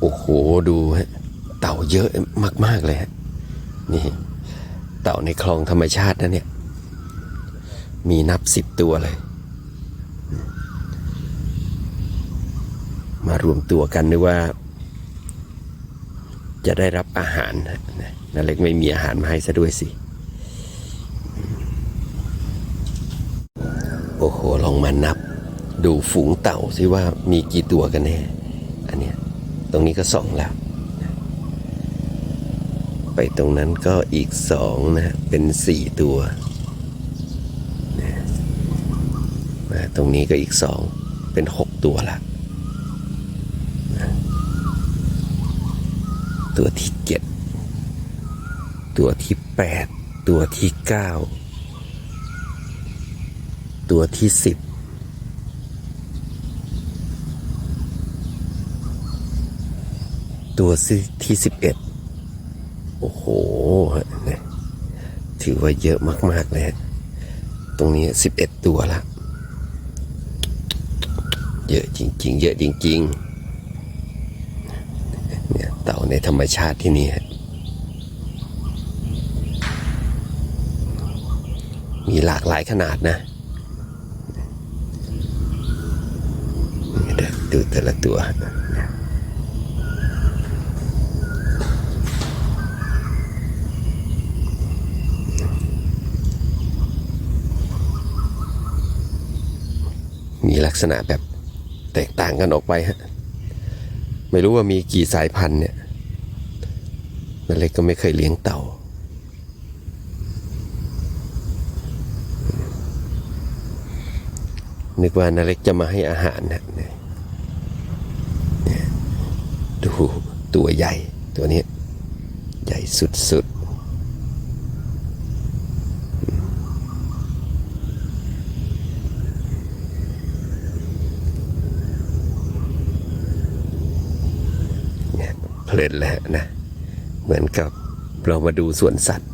โอ้โหดูฮะเต่าเยอะมาก ๆ เลยฮะนี่ เต่าในคลองธรรมชาตินะเนี่ย มีนับสิบตัวเลย มารวมตัวกันนึกว่า จะได้รับอาหารนะนเล็กไม่มีอาหารมาให้ซะด้วยสิโอ้โห ลองมานับ ดูฝูงเต่าสิว่ามีกี่ตัวกันแน่ อันเนี้ย ตรงนี้ก็สองแล้ว ไปตรงนั้นก็อีกสองนะเป็นสี่ตัวมาตรงนี้ก็อีกสองเป็นหกตัวละตัวที่เจ็ดตัวที่แปดตัวที่เก้าตัวที่สิบ ตัวที่สิบเอ็ดโอ้โหถือว่าเยอะมาก ๆ เลย ตรงนี้สิบเอ็ดตัวละ เยอะจริง ๆ เยอะจริง ๆ เนี่ยเต่าในธรรมชาติที่นี่มีหลากหลายขนาดนะดูแต่ละตัว มีลักษณะแบบแตกต่างกันออกไปฮะไม่รู้ว่ามีกี่สายพันธุ์เนี่ยนาเล็กก็ไม่เคยเลี้ยงเต่า นึกว่านาเล็กจะมาให้อาหารนะนดูตัวใหญ่ตัวนี้ ใหญ่สุดๆเนี่ยเพ ลินเลยฮะนะเหมือนกับเรามาดูสวนสัตว์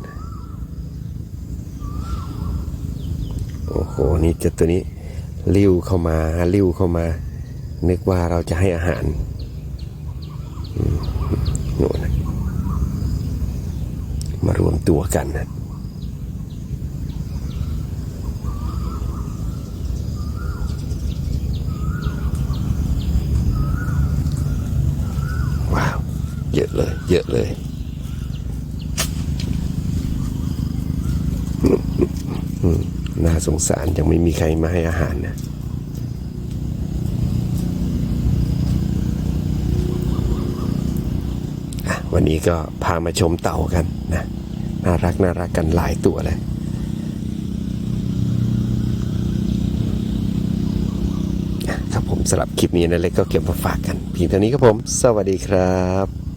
โอ้โห นี่เจ้ตัวนี้ลิ้วเข้ามาลิ้วเข้ามา นึกว่าเราจะให้อาหารมโน่นมารวมตัวกันนะว้าว เยอะเลย เยอะเลยน่าสงสารยังไม่มีใครมาให้อาหารนะวันนี้ก็พามาชมเต่ากันนะน่ารักน่ารักกันหลายตัวเลยครับผมสำหรับคลิปนี้นะเล็กก็เก็บมาฝากกันเพียงเท่านี้ครับผม สวัสดีครับ